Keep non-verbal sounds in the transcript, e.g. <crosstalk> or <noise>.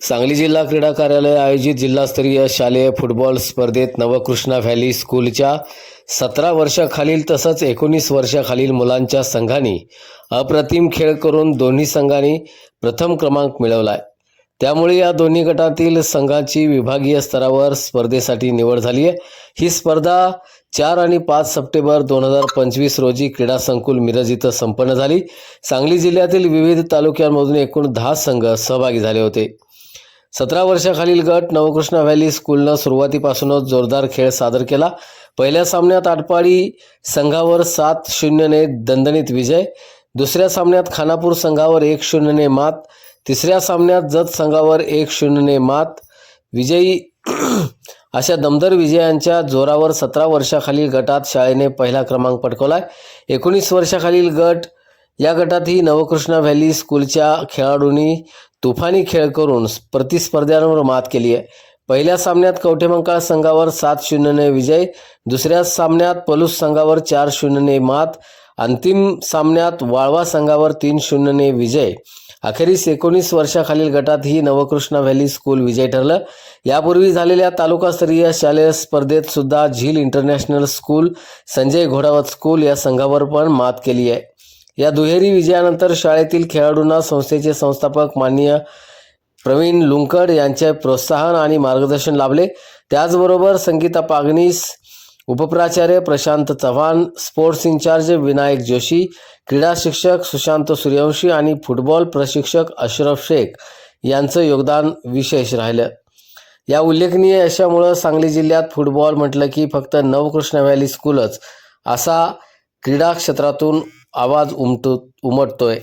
सांगली जिल्हा क्रीडा कार्यालय आयोजित जिल्हास्तरीय शालेय फुटबॉल स्पर्धेत नवकृष्णा व्हॅली स्कूलच्या सतरा वर्षाखालील तसंच एकोणीस वर्षाखालील मुलांच्या संघांनी अप्रतिम खेळ करून दोन्ही संघांनी प्रथम क्रमांक मिळवलाय. त्यामुळे या दोन्ही गटातील संघांची विभागीय स्तरावर स्पर्धेसाठी निवड झाली आहे ही स्पर्धा चार आणि पाच सप्टेंबर दोन हजार पंचवीस रोजी क्रीडा संकुल मिरज इथं संपन्न झाली. सांगली जिल्ह्यातील विविध तालुक्यांमधून एकूण दहा संघ सहभागी झाले होते. सतरा वर्षाखालील गट नवकृष्ण व्हॅली स्कूलनं सुरुवातीपासूनच जोरदार खेळ सादर केला. पहिल्या सामन्यात आटपाडी संघावर सात शून्यने दणदणीत विजय. दुसऱ्या सामन्यात खानापूर संघावर एक शून्यने मात. तिसऱ्या सामन्यात जत संघावर एक शून्यने मात. विजयी <clears throat> अशा दमदार विजयांच्या जोरावर सतरा वर्षाखालील गटात शाळेने पहिला क्रमांक पटकावलाय. एकोणीस वर्षाखालील गट या गटातही नवकृष्णा व्हॅली स्कूलच्या खेळाडूंनी तुफानी खेळ करून प्रतिस्पर्ध्यांवर मात केली आहे. पहिल्या सामन्यात कवठेमंकाळ संघावर सात शून्यने विजय दुसऱ्या सामन्यात पलूस संघावर चार शून्यने मात अंतिम सामन्यात वाळवा संघावर तीन शून्यने विजय. अखेरीस एकोणीस वर्षाखालील गटात ही नवकृष्णा व्हॅली स्कूल विजय ठरलं. यापूर्वी झालेल्या तालुकास्तरीय शालेय स्पर्धेत सुद्धा Zeel international school Sanjay Ghodawat school या संघावर पण मात केली आहे. या दुहेरी विजयानंतर शाळेतील खेळाडूंना संस्थेचे संस्थापक माननीय प्रवीण लुंकड यांचे प्रोत्साहन आणि मार्गदर्शन लाभले. त्याचबरोबर संगीता पागनीस उपप्राचार्य प्रशांत चव्हाण स्पोर्ट्स इन्चार्ज विनायक जोशी क्रीडा शिक्षक सुशांत सूर्यवंशी आणि फुटबॉल प्रशिक्षक अशरफ शेख यांचं योगदान विशेष राहिलं. या उल्लेखनीय यशामुळं सांगली जिल्ह्यात फुटबॉल म्हटलं की फक्त नवकृष्ण व्हॅली स्कूलच असा क्रीडा क्षेत्रातून आवाज उमटू उमटतोय.